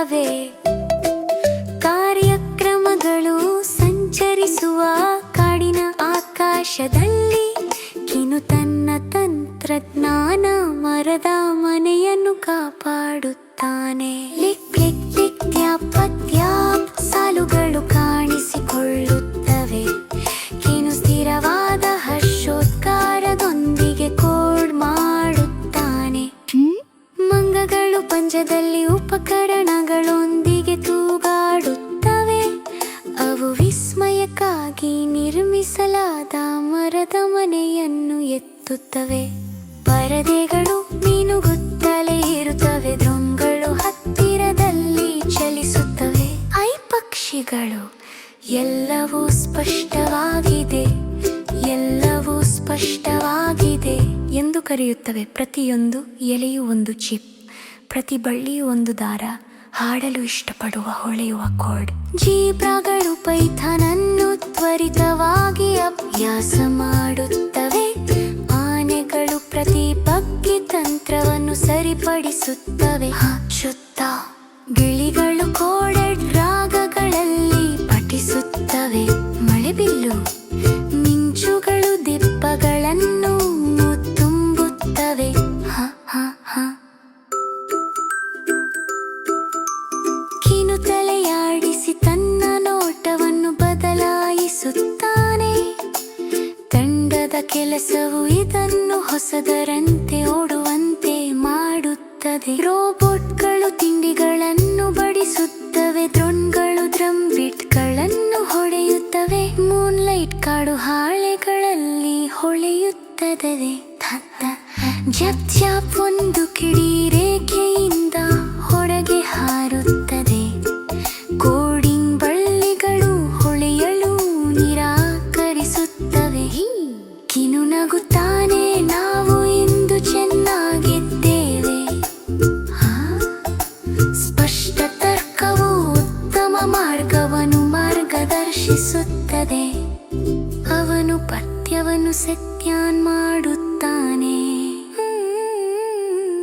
ಬಳಿಯಾಗಿ ಕಾರ್ಯಕ್ರಮಗಳು ಸಂಚರಿಸುವ ಕಾಡಿನ ಆಕಾಶದಲ್ಲಿ ಕಿನು ತನ್ನ ತಂತ್ರಜ್ಞಾನ ಮರದ ಮನೆಯನ್ನು ಕಾಪಾಡುತ್ತಾನೆ ಮಂಗಗಳು ಉಪಕರಣಗಳೊಂದಿಗೆ ತೂಗಾಡುತ್ತವೆ. ಅವು ವಿಸ್ಮಯಕ್ಕಾಗಿ ನಿರ್ಮಿಸಲಾದ ಮರದ ಮನೆಯನ್ನು ಎತ್ತುತ್ತವೆ. ಪರದೆಗಳು ಮೀನುಗುತ್ತಲೇ ಇರುತ್ತವೆ. ದೊಂಗಳು ಹತ್ತಿರದಲ್ಲಿ ಚಲಿಸುತ್ತವೆ. ಐ ಪಕ್ಷಿಗಳು ಎಲ್ಲವೂ ಸ್ಪಷ್ಟವಾಗಿದೆ. ಎಲ್ಲವೂ ಸ್ಪಷ್ಟವಾಗಿದೆ ಎಂದು ಕರೆಯುತ್ತವೆ ಪ್ರತಿಯೊಂದು ಎಲೆಯೂ ಒಂದು ಚಿಪ್. ಪ್ರತಿ ಬಳ್ಳಿ ಒಂದು ದಾರ. ಹಾಡಲು ಇಷ್ಟಪಡುವ ಹೊಳೆಯುವ ಕೋಡ್. ಜೀಬ್ರಾಗಳು ಪೈಥನನ್ನು ತ್ವರಿತವಾಗಿ ಅಭ್ಯಾಸ ಮಾಡುತ್ತವೆ. ಆನೆಗಳು ಪ್ರತಿ ಬಗ್ಗೆ ತಂತ್ರವನ್ನು ಸರಿಪಡಿಸುತ್ತವೆ. ಕೆಲಸವು ಇದನ್ನು ಹೊಸದರಂತೆ ಓಡುವಂತೆ ಮಾಡುತ್ತದೆ. ರೋಬೋಟ್ಗಳು ತಿಂಡಿಗಳನ್ನು ಬಡಿಸುತ್ತವೆ ದ್ರೋಣ್ಗಳು ಡ್ರಮ್ ಬಿಟ್ಗಳನ್ನು ಹೊಡೆಯುತ್ತವೆ, ಮೂನ್ಲೈಟ್ ಕಾಡು ಹಾಳೆಗಳಲ್ಲಿ ಹೊಳೆಯುತ್ತದೆ. ಒಂದು ಕಿಡಿ ರೇಖೆಯಿಂದ ಕಿನು ನಗುತ್ತಾನೆ, ನಾವು ಇಂದು ಚೆನ್ನಾಗಿದ್ದೇವೆ? ಸ್ಪಷ್ಟ ತರ್ಕವು ಉತ್ತಮ ಮಾರ್ಗವನ್ನು ಮಾರ್ಗದರ್ಶಿಸುತ್ತದೆ. ಅವನು ಪಥ್ಯವನ್ನು ಸತ್ಯಾನ್ ಮಾಡುತ್ತಾನೆ.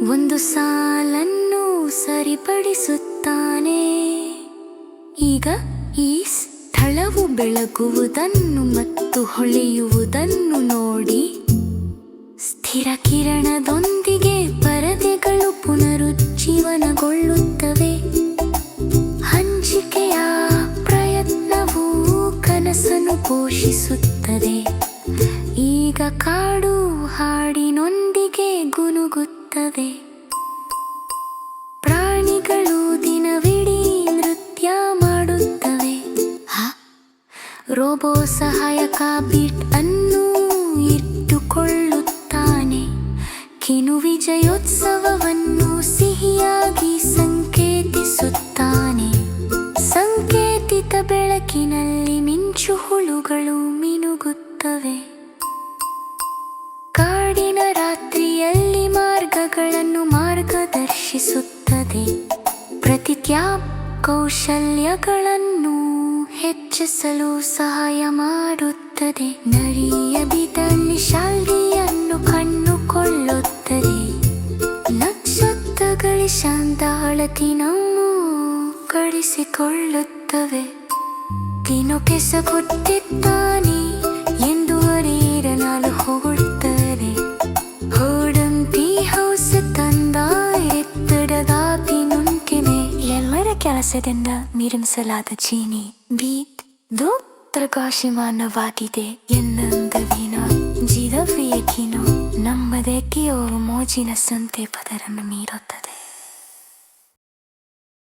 ಒಂದು ಸಾಲನ್ನು ಸರಿಪಡಿಸುತ್ತಾನೆ. ಈಗ ಸ್ಥಳವು ಬೆಳಗುವುದನ್ನು ಮತ್ತು ಹೊಳೆಯುವುದನ್ನು ನೋಡಿ. ಸ್ಥಿರ ಕಿರಣದೊಂದಿಗೆ ಪರದೆಗಳು ಪುನರುಜ್ಜೀವನಗೊಳ್ಳುತ್ತವೆ. ಹಂಚಿಕೆಯ ಪ್ರಯತ್ನವು ಕನಸನ್ನು ಪೋಷಿಸುತ್ತದೆ. ಈಗ ಕಾಡು ಹಾಡಿನೊಂದಿಗೆ ಗುನುಗುತ್ತದೆ. ರೋಬೋ ಸಹಾಯಕ ಬೀಟ್ ಅನ್ನು ಇಟ್ಟುಕೊಳ್ಳುತ್ತಾನೆ. ಕಿನು ವಿಜಯೋತ್ಸವವನ್ನು ಸಿಹಿಯಾಗಿ ಸಂಕೇತಿಸುತ್ತಾನೆ. ಸಂಕೇತಿತ ಬೆಳಕಿನಲ್ಲಿ ಮಿಂಚು ಹುಳುಗಳು ಮಿನುಗುತ್ತವೆ. ಕಾಡಿನ ರಾತ್ರಿಯಲ್ಲಿ ಮಾರ್ಗಗಳನ್ನು ಮಾರ್ಗದರ್ಶಿಸುತ್ತದೆ. ಪ್ರತಿ ಕೌಶಲ್ಯಗಳನ್ನು ಹೆಚ್ಚಿಸಲು ಸಹಾಯ ಮಾಡುತ್ತದೆ. ನರಿಯ ಬಿದಲ್ಲಿ ಶಾಲಿಯನ್ನು ಕಣ್ಣುಕೊಳ್ಳುತ್ತದೆ. ನಕ್ಷತ್ರಗಳ ಶಾಂತ ನಮ್ಮ ಕಳಿಸಿಕೊಳ್ಳುತ್ತವೆ. ತಿನ್ನು ಕೆಸಗುತ್ತಿದ್ದಾನೆ ಎಂದು ಅರಿರನಾಲು ಹೊಗಳುತ್ತದೆ ಹೋಡಂತಿ ಹೌಸ ತಂದ ಎತ್ತರದಾಪಿ ನುಂಕಿನೆ ಎಲ್ಲರ ಕೆಲಸದಿಂದ ನಿರ್ಮಿಸಲಾದ ಚೀನಿ ಬೀಟ್ ದು ಪ್ರಕಾಶಮಾನವಾಗಿದೆ ಎನ್ನಂದ ವಿನ ಜಿರವಿಯ ನಮ್ಮದೇ ನಮ್ಮದಕ್ಕೆ ಮೋಜಿನ ಸಂತೆ ಪದರನ್ನು ನೀಡುತ್ತದೆ